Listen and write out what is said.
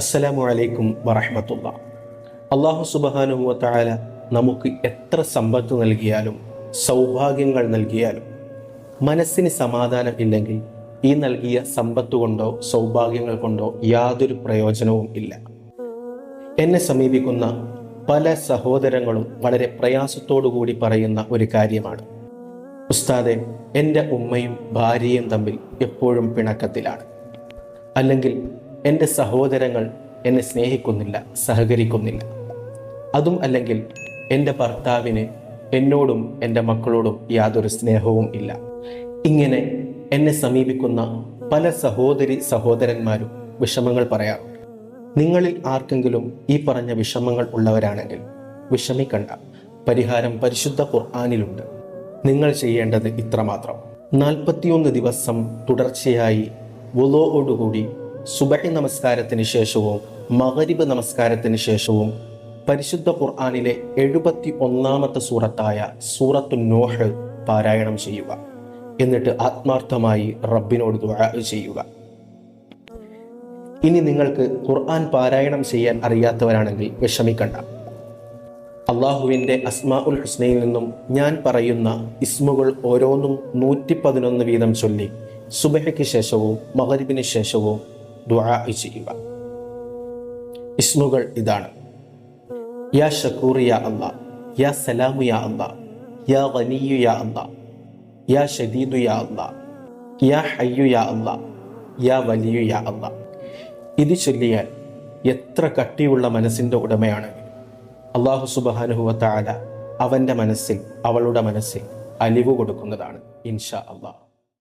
അസ്സലാമു അലൈക്കും വറഹമത്തുള്ള. അള്ളാഹു സുബഹാനുഹുവ തആല നമുക്ക് എത്ര സമ്പത്ത് നൽകിയാലും സൗഭാഗ്യങ്ങൾ നൽകിയാലും മനസ്സിന് സമാധാനം ഇല്ലെങ്കിൽ ഈ നൽകിയ സമ്പത്ത് കൊണ്ടോ സൗഭാഗ്യങ്ങൾ കൊണ്ടോ യാതൊരു പ്രയോജനവും ഇല്ല. എന്നെ സമീപിക്കുന്ന പല സഹോദരങ്ങളും വളരെ കൂടി പറയുന്ന ഒരു കാര്യമാണ്. ഉസ്താദെ എന്റെ ഉമ്മയും ഭാര്യയും തമ്മിൽ എപ്പോഴും പിണക്കത്തിലാണ്. അല്ലെങ്കിൽ എന്റെ സഹോദരങ്ങൾ എന്നെ സ്നേഹിക്കുന്നില്ല സഹകരിക്കുന്നില്ല. അതും അല്ലെങ്കിൽ എന്റെ ഭർത്താവിന് എന്നോടും എന്റെ മക്കളോടും യാതൊരു സ്നേഹവും ഇല്ല. ഇങ്ങനെ എന്നെ സമീപിക്കുന്ന പല സഹോദരി സഹോദരന്മാരും വിഷമങ്ങൾ പറയാറുണ്ട്. നിങ്ങളിൽ ആർക്കെങ്കിലും ഈ പറഞ്ഞ വിഷമങ്ങൾ ഉള്ളവരാണെങ്കിൽ വിഷമിക്കണ്ട. പരിഹാരം പരിശുദ്ധ ഖുർആാനിലുണ്ട്. നിങ്ങൾ ചെയ്യേണ്ടത് ഇത്രമാത്രം. നാൽപ്പത്തിയൊന്ന് ദിവസം തുടർച്ചയായി വുലോയോടുകൂടി സുബഹി നമസ്കാരത്തിന് ശേഷവും മകരിബ് നമസ്കാരത്തിന് ശേഷവും പരിശുദ്ധ ഖുർആാനിലെ എഴുപത്തി ഒന്നാമത്തെ സൂറത്തായ സൂറത്തു നോഹ് പാരായണം ചെയ്യുക. എന്നിട്ട് ആത്മാർത്ഥമായി റബ്ബിനോട് ദുആ ചെയ്യുക. ഇനി നിങ്ങൾക്ക് ഖുർആൻ പാരായണം ചെയ്യാൻ അറിയാത്തവരാണെങ്കിൽ വിഷമിക്കണ്ട. അള്ളാഹുവിന്റെ അസ്മാ ഉൽ ഹുസ്നയിൽ നിന്നും ഞാൻ പറയുന്ന ഇസ്മുകൾ ഓരോന്നും നൂറ്റി പതിനൊന്ന് വീതം ചൊല്ലി സുബഹയ്ക്ക് ശേഷവും മകരിബിന് ശേഷവും ദുആ ചെയ്യുക. ഇസ്മുകൾ ഇതാണ്. യാ ഷക്കൂർ യാ അള്ളാ യാ സലാമു യാ അല്ല യാ ഗനിയു യാ അല്ല യാ ഷദീദു യാ അല്ല യാ ഹയ്യു യാ അല്ല യാ വലിയു യാ അല്ല ഇത് ചൊല്ലിയാൽ എത്ര കട്ടിയുള്ള മനസ്സിന്റെ ഉടമയാണ് അള്ളാഹു സുബാനുഹുവ താല അവന്റെ മനസ്സിൽ അവളുടെ മനസ്സിൽ അലിവ് കൊടുക്കുന്നതാണ് ഇൻഷാ അള്ളാഹ്